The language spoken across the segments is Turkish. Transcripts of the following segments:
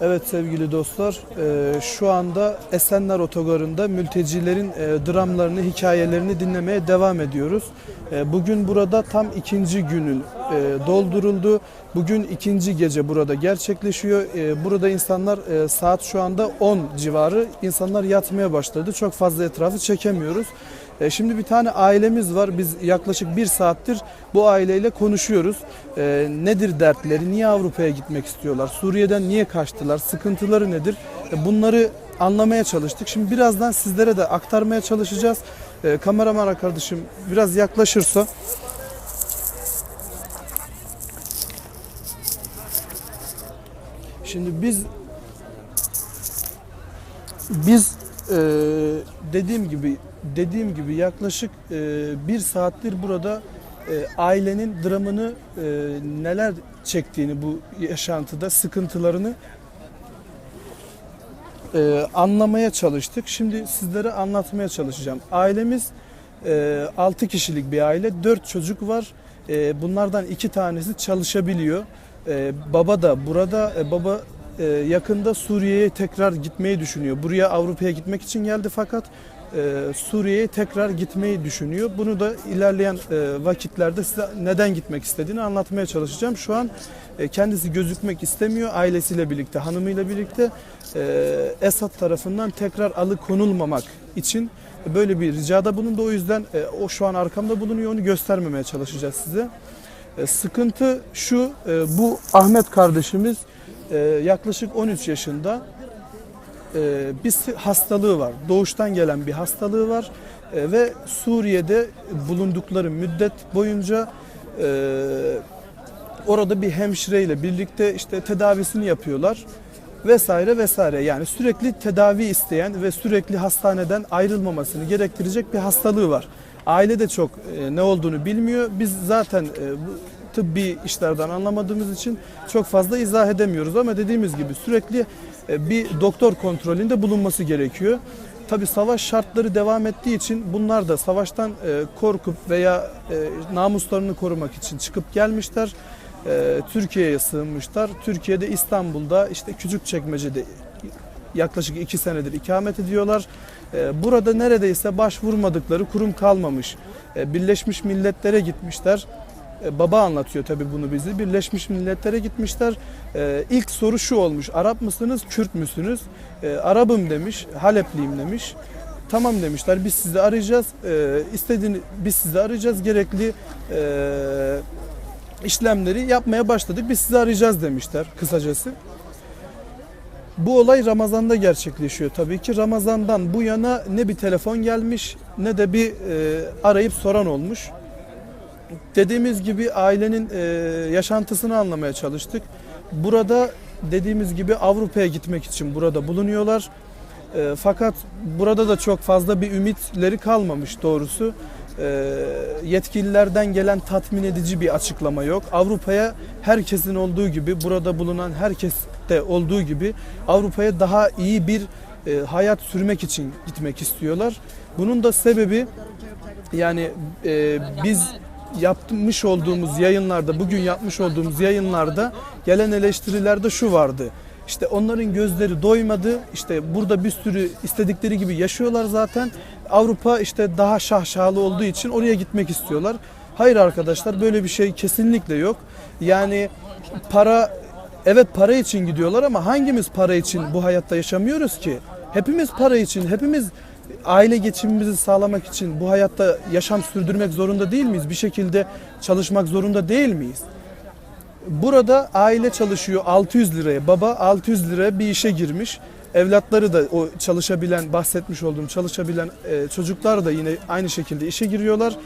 Evet sevgili dostlar, e, şu anda Esenler Otogarı'nda mültecilerin e, dramlarını, hikayelerini dinlemeye devam ediyoruz. E, Bugün burada tam ikinci günün dolduruldu. Bugün ikinci gece burada gerçekleşiyor. Burada insanlar saat şu anda 10 civarı insanlar yatmaya başladı. Çok fazla etrafı çekemiyoruz. E, Şimdi bir tane ailemiz var. Biz yaklaşık bir saattir bu aileyle konuşuyoruz. E, nedir dertleri? Niye Avrupa'ya gitmek istiyorlar? Suriye'den niye kaçtılar? Sıkıntıları nedir? E, bunları anlamaya çalıştık. Şimdi birazdan sizlere de aktarmaya çalışacağız. E, kameraman arkadaşım biraz yaklaşırsa. Şimdi biz biz e, dediğim gibi dediğim gibi yaklaşık e, bir saattir burada e, ailenin dramını e, neler çektiğini bu yaşantıda sıkıntılarını e, anlamaya çalıştık. Şimdi sizlere anlatmaya çalışacağım. Ailemiz e, 6 kişilik bir aile, 4 çocuk var. E, bunlardan iki tanesi çalışabiliyor. E, baba da burada, e, baba e, yakında Suriye'ye tekrar gitmeyi düşünüyor. Buraya Avrupa'ya gitmek için geldi fakat e, Suriye'ye tekrar gitmeyi düşünüyor. Bunu da ilerleyen e, vakitlerde size neden gitmek istediğini anlatmaya çalışacağım. Şu an e, kendisi gözükmek istemiyor. Ailesiyle birlikte, hanımıyla birlikte e, Esad tarafından tekrar alıkonulmamak için böyle bir ricada bulundu. O yüzden e, o şu an arkamda bulunuyor. Onu göstermemeye çalışacağız size. E, Sıkıntı şu, e, bu Ahmet kardeşimiz e, yaklaşık 13 yaşında e, bir hastalığı var. Doğuştan gelen bir hastalığı var E, ve Suriye'de bulundukları müddet boyunca e, orada bir hemşireyle birlikte işte tedavisini yapıyorlar vesaire vesaire. Yani sürekli tedavi isteyen ve sürekli hastaneden ayrılmamasını gerektirecek bir hastalığı var. Aile de çok e, ne olduğunu bilmiyor. Biz zaten e, tıbbi işlerden anlamadığımız için çok fazla izah edemiyoruz ama dediğimiz gibi sürekli e, bir doktor kontrolünde bulunması gerekiyor. Tabi savaş şartları devam ettiği için bunlar da savaştan e, korkup veya e, namuslarını korumak için çıkıp gelmişler. E, Türkiye'ye sığınmışlar. Türkiye'de İstanbul'da işte Küçükçekmece'de yaklaşık iki senedir ikamet ediyorlar. E, Burada neredeyse başvurmadıkları kurum kalmamış. E, Birleşmiş Milletler'e gitmişler. E, Baba anlatıyor tabii bunu bizi. Birleşmiş Milletler'e gitmişler. İlk soru şu olmuş. Arap mısınız, Kürt müsünüz? Arabım demiş, Halepliyim demiş. Tamam demişler. Biz sizi arayacağız. İstediğini biz sizi arayacağız. Gerekli işlemleri yapmaya başladık. Biz sizi arayacağız demişler kısacası. Bu olay Ramazan'da gerçekleşiyor tabii ki. Ramazan'dan bu yana ne bir telefon gelmiş ne de bir e, arayıp soran olmuş. Dediğimiz gibi ailenin e, yaşantısını anlamaya çalıştık. Burada dediğimiz gibi Avrupa'ya gitmek için burada bulunuyorlar. E, fakat burada da çok fazla bir ümitleri kalmamış doğrusu. E, yetkililerden gelen tatmin edici bir açıklama yok. Avrupa'ya herkesin olduğu gibi, burada bulunan herkeste olduğu gibi Avrupa'ya daha iyi bir e, hayat sürmek için gitmek istiyorlar. Bunun da sebebi yani e, biz yapmış olduğumuz yayınlarda, bugün yapmış olduğumuz yayınlarda gelen eleştirilerde şu vardı. İşte onların gözleri doymadı. İşte burada bir sürü istedikleri gibi yaşıyorlar zaten. Avrupa işte daha şahşalı olduğu için oraya gitmek istiyorlar. Hayır arkadaşlar böyle bir şey kesinlikle yok. Yani para evet para için gidiyorlar ama hangimiz para için bu hayatta yaşamıyoruz ki? Hepimiz para için, hepimiz aile geçimimizi sağlamak için bu hayatta yaşam sürdürmek zorunda değil miyiz? Bir şekilde çalışmak zorunda değil miyiz? Burada aile çalışıyor 600 liraya. Baba 600 liraya bir işe girmiş. Evlatları da o çalışabilen, bahsetmiş olduğum çalışabilen e, çocuklar da yine aynı şekilde işe giriyorlar.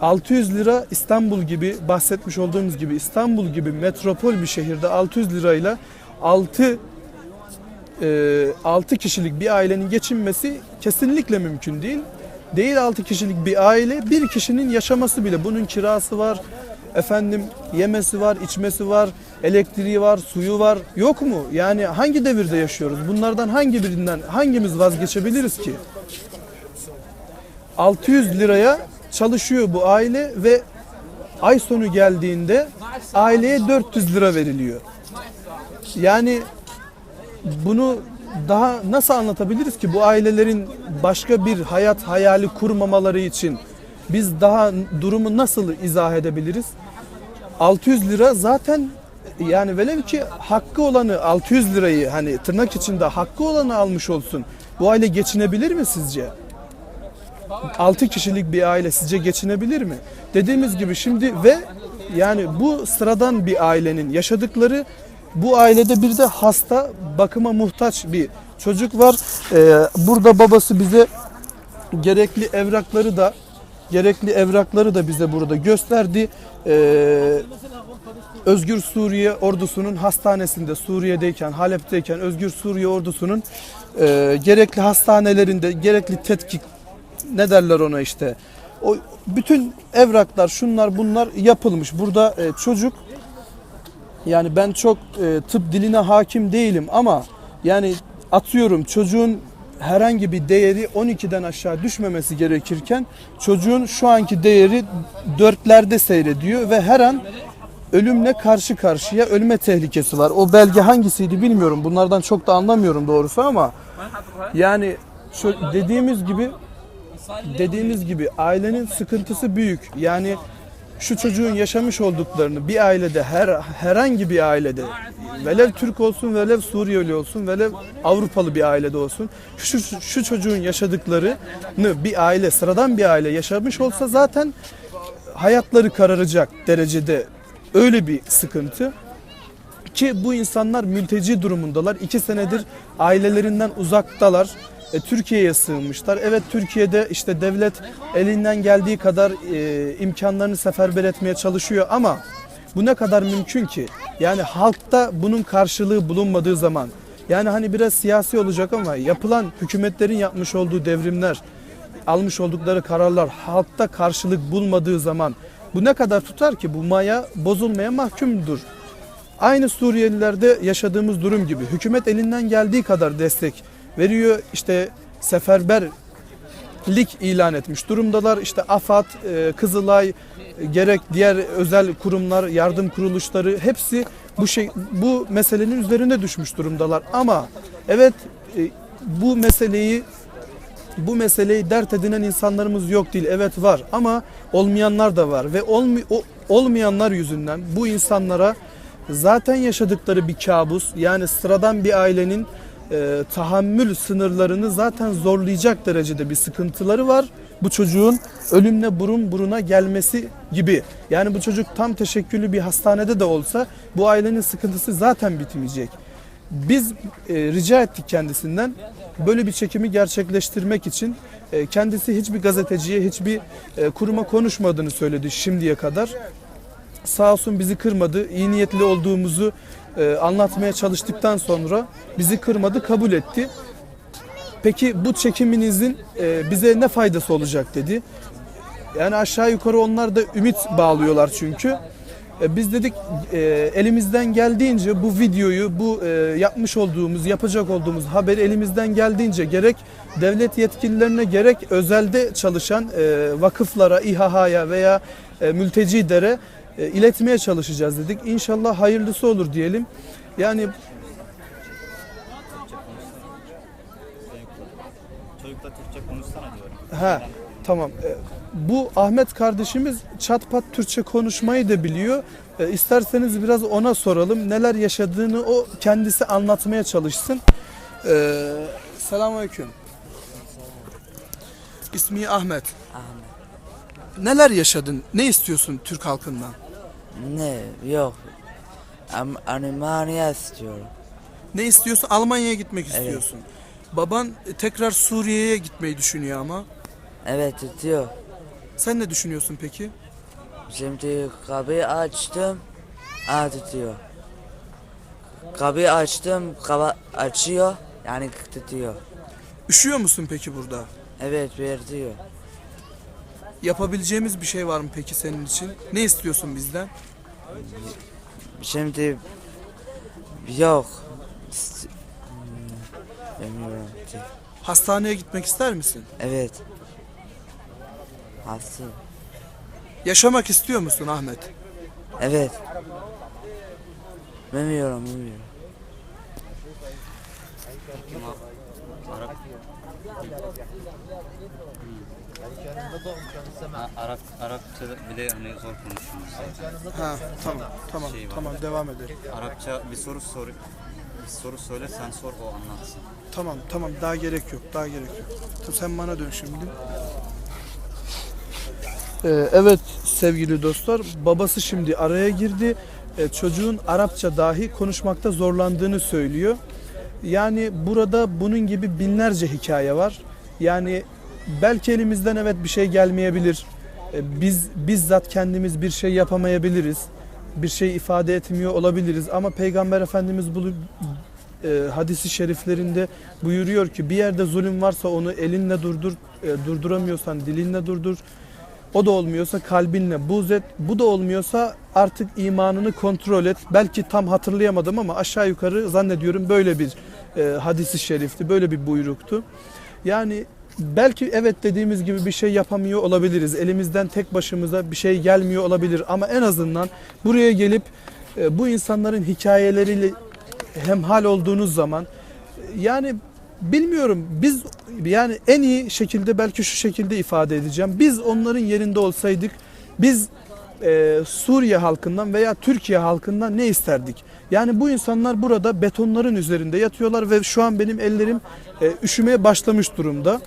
600 lira İstanbul gibi bahsetmiş olduğumuz gibi İstanbul gibi metropol bir şehirde 600 lirayla 6 6 kişilik bir ailenin geçinmesi kesinlikle mümkün değil. Değil 6 kişilik bir aile bir kişinin yaşaması bile bunun kirası var, efendim yemesi var, içmesi var, elektriği var, suyu var. Yok mu? Yani hangi devirde yaşıyoruz? Bunlardan hangi birinden hangimiz vazgeçebiliriz ki? 600 liraya çalışıyor bu aile ve ay sonu geldiğinde aileye 400 lira veriliyor. Yani bunu daha nasıl anlatabiliriz ki bu ailelerin başka bir hayat hayali kurmamaları için biz daha durumu nasıl izah edebiliriz? 600 lira zaten yani velev ki hakkı olanı 600 lirayı hani tırnak içinde hakkı olanı almış olsun. Bu aile geçinebilir mi sizce? 6 kişilik bir aile sizce geçinebilir mi? Dediğimiz gibi şimdi ve yani bu sıradan bir ailenin yaşadıkları bu ailede bir de hasta bakıma muhtaç bir çocuk var. Ee, burada babası bize gerekli evrakları da gerekli evrakları da bize burada gösterdi. Ee, Özgür Suriye ordusunun hastanesinde Suriye'deyken Halep'teyken Özgür Suriye ordusunun e, gerekli hastanelerinde gerekli tetkik ne derler ona işte o bütün evraklar şunlar bunlar yapılmış. Burada e, çocuk yani ben çok e, tıp diline hakim değilim ama yani atıyorum çocuğun herhangi bir değeri 12'den aşağı düşmemesi gerekirken çocuğun şu anki değeri dörtlerde seyrediyor ve her an ölümle karşı karşıya ölme tehlikesi var. O belge hangisiydi bilmiyorum. Bunlardan çok da anlamıyorum doğrusu ama yani dediğimiz gibi dediğimiz gibi ailenin sıkıntısı büyük. Yani şu çocuğun yaşamış olduklarını bir ailede her herhangi bir ailede velev Türk olsun velev Suriyeli olsun velev Avrupalı bir ailede olsun şu, şu, çocuğun yaşadıklarını bir aile sıradan bir aile yaşamış olsa zaten hayatları kararacak derecede öyle bir sıkıntı ki bu insanlar mülteci durumundalar. İki senedir ailelerinden uzaktalar. E, Türkiye'ye sığınmışlar. Evet Türkiye'de işte devlet elinden geldiği kadar e, imkanlarını seferber etmeye çalışıyor ama bu ne kadar mümkün ki? Yani halkta bunun karşılığı bulunmadığı zaman yani hani biraz siyasi olacak ama yapılan hükümetlerin yapmış olduğu devrimler, almış oldukları kararlar halkta karşılık bulmadığı zaman bu ne kadar tutar ki bu maya bozulmaya mahkumdur. Aynı Suriyelilerde yaşadığımız durum gibi hükümet elinden geldiği kadar destek veriyor. İşte seferberlik ilan etmiş durumdalar. İşte AFAD, e, Kızılay, e, gerek diğer özel kurumlar, yardım kuruluşları hepsi bu şey bu meselenin üzerine düşmüş durumdalar. Ama evet e, bu meseleyi bu meseleyi dert edinen insanlarımız yok değil. Evet var ama olmayanlar da var ve olmi, o, olmayanlar yüzünden bu insanlara zaten yaşadıkları bir kabus yani sıradan bir ailenin e, tahammül sınırlarını zaten zorlayacak derecede bir sıkıntıları var. Bu çocuğun ölümle burun buruna gelmesi gibi. Yani bu çocuk tam teşekküllü bir hastanede de olsa bu ailenin sıkıntısı zaten bitmeyecek. Biz e, rica ettik kendisinden böyle bir çekimi gerçekleştirmek için e, kendisi hiçbir gazeteciye, hiçbir e, kuruma konuşmadığını söyledi şimdiye kadar. Sağ olsun bizi kırmadı. İyi niyetli olduğumuzu e, anlatmaya çalıştıktan sonra bizi kırmadı, kabul etti. Peki bu çekiminizin e, bize ne faydası olacak dedi. Yani aşağı yukarı onlar da ümit bağlıyorlar çünkü. E, Biz dedik e, elimizden geldiğince bu videoyu, bu e, yapmış olduğumuz, yapacak olduğumuz haberi elimizden geldiğince gerek devlet yetkililerine gerek özelde çalışan e, vakıflara, İHH'ya veya e, mültecidere e, iletmeye çalışacağız dedik. İnşallah hayırlısı olur diyelim. Yani Çocukla Türkçe konuşsana diyorum. Ha tamam. E, Bu Ahmet kardeşimiz çatpat Türkçe konuşmayı da biliyor. E, İsterseniz biraz ona soralım. Neler yaşadığını o kendisi anlatmaya çalışsın. E, Selamünaleyküm. İsmi Ahmet. Neler yaşadın? Ne istiyorsun Türk halkından? Ne? Yok. Am Almanya istiyorum. Ne istiyorsun? Almanya'ya gitmek Evet. istiyorsun. Baban e, tekrar Suriye'ye gitmeyi düşünüyor ama. Evet diyor. Sen ne düşünüyorsun peki? Şimdi kapıyı açtım. Aa tutuyor. Kapıyı açtım. Kaba açıyor. Yani tutuyor. Üşüyor musun peki burada? Evet bir diyor. Yapabileceğimiz bir şey var mı peki senin için? Ne istiyorsun bizden? Şimdi yok. Bilmiyorum. Hastaneye gitmek ister misin? Evet. Hasta. Yaşamak istiyor musun Ahmet? Evet. Bilmiyorum bilmiyorum. Kim o? Arap. Hmm. Ha, Arap, Arapça bile hani zor konuşuyoruz. Ha, tamam, tamam, Şey var. tamam devam edelim. Arapça bir soru sor. Bir soru söyle sen sor o anlatsın. Tamam, tamam daha gerek yok, daha gerek yok. Tamam, sen bana dön şimdi. Ee, evet sevgili dostlar, babası şimdi araya girdi. Ee, çocuğun Arapça dahi konuşmakta zorlandığını söylüyor. Yani burada bunun gibi binlerce hikaye var. Yani belki elimizden evet bir şey gelmeyebilir. Ee, Biz bizzat kendimiz bir şey yapamayabiliriz. Bir şey ifade etmiyor olabiliriz ama Peygamber Efendimiz bunu e, hadisi şeriflerinde buyuruyor ki bir yerde zulüm varsa onu elinle durdur, e, durduramıyorsan dilinle durdur. O da olmuyorsa kalbinle buz et. Bu da olmuyorsa artık imanını kontrol et. Belki tam hatırlayamadım ama aşağı yukarı zannediyorum böyle bir e, hadisi şerifti, böyle bir buyruktu. Yani belki evet dediğimiz gibi bir şey yapamıyor olabiliriz. Elimizden tek başımıza bir şey gelmiyor olabilir ama en azından buraya gelip e, bu insanların hikayeleriyle hemhal olduğunuz zaman yani bilmiyorum biz yani en iyi şekilde belki şu şekilde ifade edeceğim. Biz onların yerinde olsaydık biz e, Suriye halkından veya Türkiye halkından ne isterdik? Yani bu insanlar burada betonların üzerinde yatıyorlar ve şu an benim ellerim e, üşümeye başlamış durumda.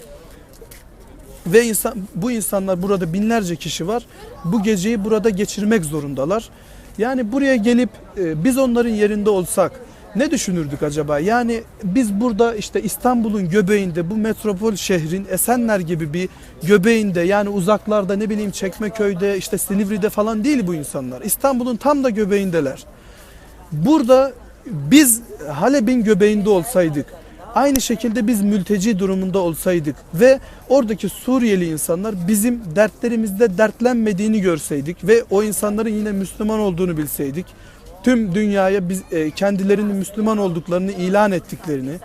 Ve insan, bu insanlar burada binlerce kişi var. Bu geceyi burada geçirmek zorundalar. Yani buraya gelip e, biz onların yerinde olsak ne düşünürdük acaba? Yani biz burada işte İstanbul'un göbeğinde bu metropol şehrin Esenler gibi bir göbeğinde yani uzaklarda ne bileyim Çekmeköy'de işte Silivri'de falan değil bu insanlar. İstanbul'un tam da göbeğindeler. Burada biz Halep'in göbeğinde olsaydık, aynı şekilde biz mülteci durumunda olsaydık ve oradaki Suriyeli insanlar bizim dertlerimizde dertlenmediğini görseydik ve o insanların yine Müslüman olduğunu bilseydik, tüm dünyaya biz e, kendilerinin Müslüman olduklarını ilan ettiklerini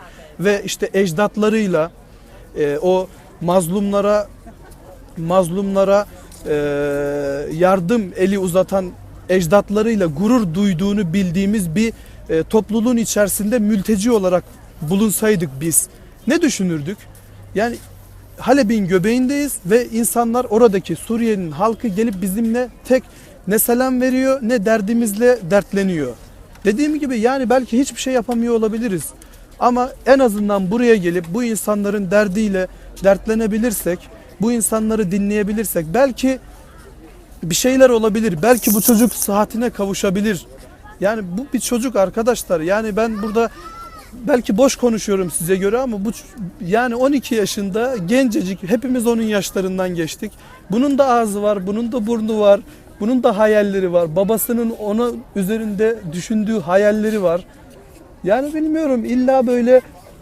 ve işte ecdatlarıyla e, o mazlumlara mazlumlara e, yardım eli uzatan ecdatlarıyla gurur duyduğunu bildiğimiz bir e, topluluğun içerisinde mülteci olarak bulunsaydık biz ne düşünürdük? Yani Halep'in göbeğindeyiz ve insanlar oradaki Suriye'nin halkı gelip bizimle tek ne selam veriyor ne derdimizle dertleniyor. Dediğim gibi yani belki hiçbir şey yapamıyor olabiliriz. Ama en azından buraya gelip bu insanların derdiyle dertlenebilirsek, bu insanları dinleyebilirsek belki bir şeyler olabilir. Belki bu çocuk sıhhatine kavuşabilir. Yani bu bir çocuk arkadaşlar. Yani ben burada belki boş konuşuyorum size göre ama bu yani 12 yaşında gencecik hepimiz onun yaşlarından geçtik. Bunun da ağzı var, bunun da burnu var, bunun da hayalleri var. Babasının ona üzerinde düşündüğü hayalleri var. Yani bilmiyorum illa böyle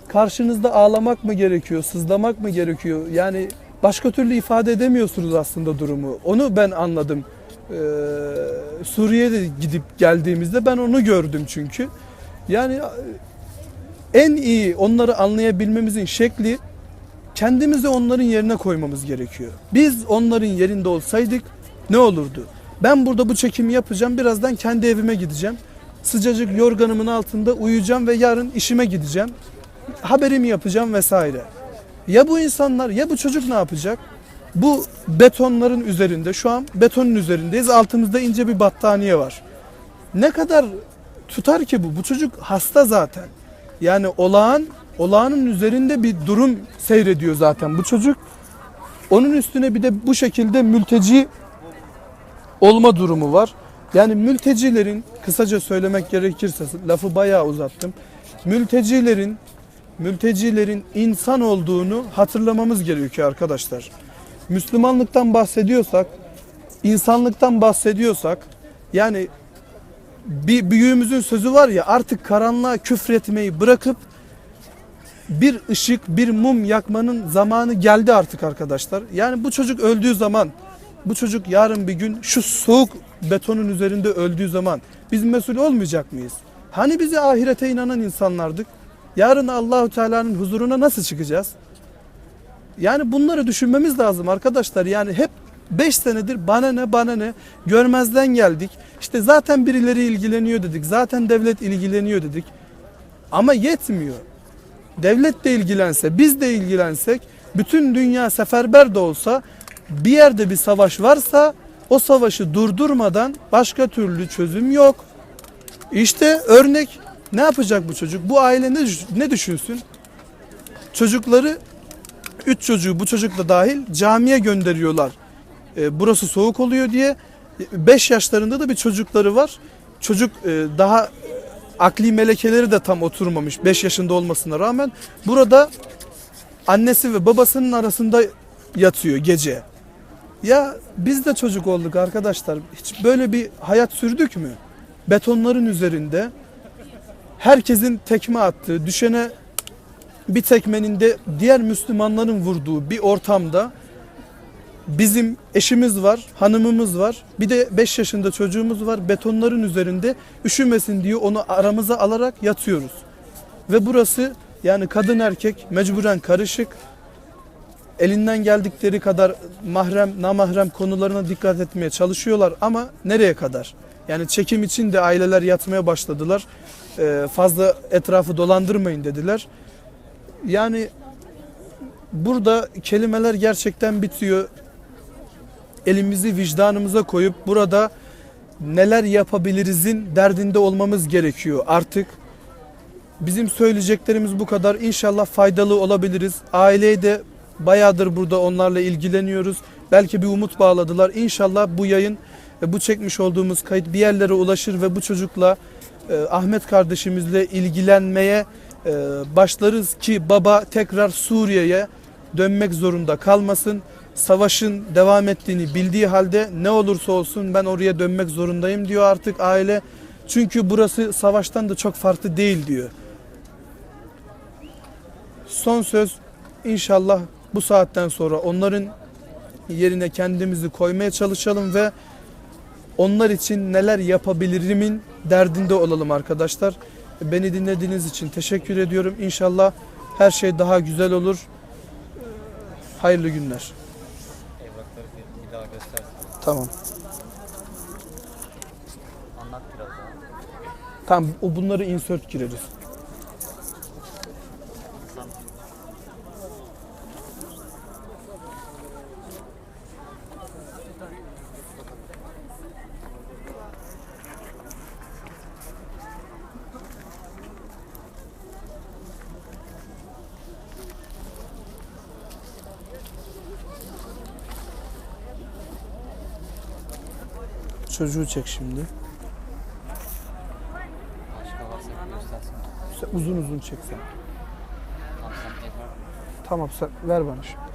karşınızda ağlamak mı gerekiyor, sızlamak mı gerekiyor? Yani başka türlü ifade edemiyorsunuz aslında durumu. Onu ben anladım. Ee, Suriye'de gidip geldiğimizde ben onu gördüm çünkü. Yani en iyi onları anlayabilmemizin şekli kendimizi onların yerine koymamız gerekiyor. Biz onların yerinde olsaydık ne olurdu? Ben burada bu çekimi yapacağım. Birazdan kendi evime gideceğim. Sıcacık yorganımın altında uyuyacağım ve yarın işime gideceğim. Haberimi yapacağım vesaire. Ya bu insanlar ya bu çocuk ne yapacak? Bu betonların üzerinde şu an betonun üzerindeyiz. Altımızda ince bir battaniye var. Ne kadar tutar ki bu? Bu çocuk hasta zaten. Yani olağan olağanın üzerinde bir durum seyrediyor zaten bu çocuk. Onun üstüne bir de bu şekilde mülteci olma durumu var. Yani mültecilerin kısaca söylemek gerekirse lafı bayağı uzattım. Mültecilerin mültecilerin insan olduğunu hatırlamamız gerekiyor arkadaşlar. Müslümanlıktan bahsediyorsak, insanlıktan bahsediyorsak yani bir büyüğümüzün sözü var ya artık karanlığa küfretmeyi bırakıp bir ışık, bir mum yakmanın zamanı geldi artık arkadaşlar. Yani bu çocuk öldüğü zaman, bu çocuk yarın bir gün şu soğuk betonun üzerinde öldüğü zaman biz mesul olmayacak mıyız? Hani bizi ahirete inanan insanlardık? Yarın Allahu Teala'nın huzuruna nasıl çıkacağız? Yani bunları düşünmemiz lazım arkadaşlar. Yani hep 5 senedir bana ne bana ne görmezden geldik. İşte zaten birileri ilgileniyor dedik. Zaten devlet ilgileniyor dedik. Ama yetmiyor. devlet de ilgilense, biz de ilgilensek, bütün dünya seferber de olsa bir yerde bir savaş varsa o savaşı durdurmadan başka türlü çözüm yok. İşte örnek ne yapacak bu çocuk? Bu aile ne, ne düşünsün? Çocukları, üç çocuğu bu çocuk da dahil camiye gönderiyorlar. E, burası soğuk oluyor diye. 5 yaşlarında da bir çocukları var. Çocuk e, daha akli melekeleri de tam oturmamış 5 yaşında olmasına rağmen burada annesi ve babasının arasında yatıyor gece. Ya biz de çocuk olduk arkadaşlar. Hiç böyle bir hayat sürdük mü? Betonların üzerinde herkesin tekme attığı, düşene bir tekmenin de diğer Müslümanların vurduğu bir ortamda bizim eşimiz var, hanımımız var. Bir de 5 yaşında çocuğumuz var. Betonların üzerinde üşümesin diye onu aramıza alarak yatıyoruz. Ve burası yani kadın erkek mecburen karışık. Elinden geldikleri kadar mahrem, namahrem konularına dikkat etmeye çalışıyorlar ama nereye kadar? Yani çekim için de aileler yatmaya başladılar. Ee, fazla etrafı dolandırmayın dediler. Yani burada kelimeler gerçekten bitiyor. Elimizi vicdanımıza koyup burada neler yapabilirizin derdinde olmamız gerekiyor artık. Bizim söyleyeceklerimiz bu kadar. İnşallah faydalı olabiliriz. Aileye de bayağıdır burada onlarla ilgileniyoruz. Belki bir umut bağladılar. İnşallah bu yayın ve bu çekmiş olduğumuz kayıt bir yerlere ulaşır ve bu çocukla e, Ahmet kardeşimizle ilgilenmeye e, başlarız ki baba tekrar Suriye'ye dönmek zorunda kalmasın. Savaşın devam ettiğini bildiği halde ne olursa olsun ben oraya dönmek zorundayım diyor artık aile. Çünkü burası savaştan da çok farklı değil diyor. Son söz inşallah bu saatten sonra onların yerine kendimizi koymaya çalışalım ve onlar için neler yapabilirimin derdinde olalım arkadaşlar. Beni dinlediğiniz için teşekkür ediyorum. İnşallah her şey daha güzel olur. Hayırlı günler. Evrakları bir, bir daha göstersin. Tamam. Anlat biraz daha. Tamam o bunları insert gireriz. Çocuğu çek şimdi. Uzun uzun çek sen. Tamam sen evrak Tamam sen ver bana şimdi.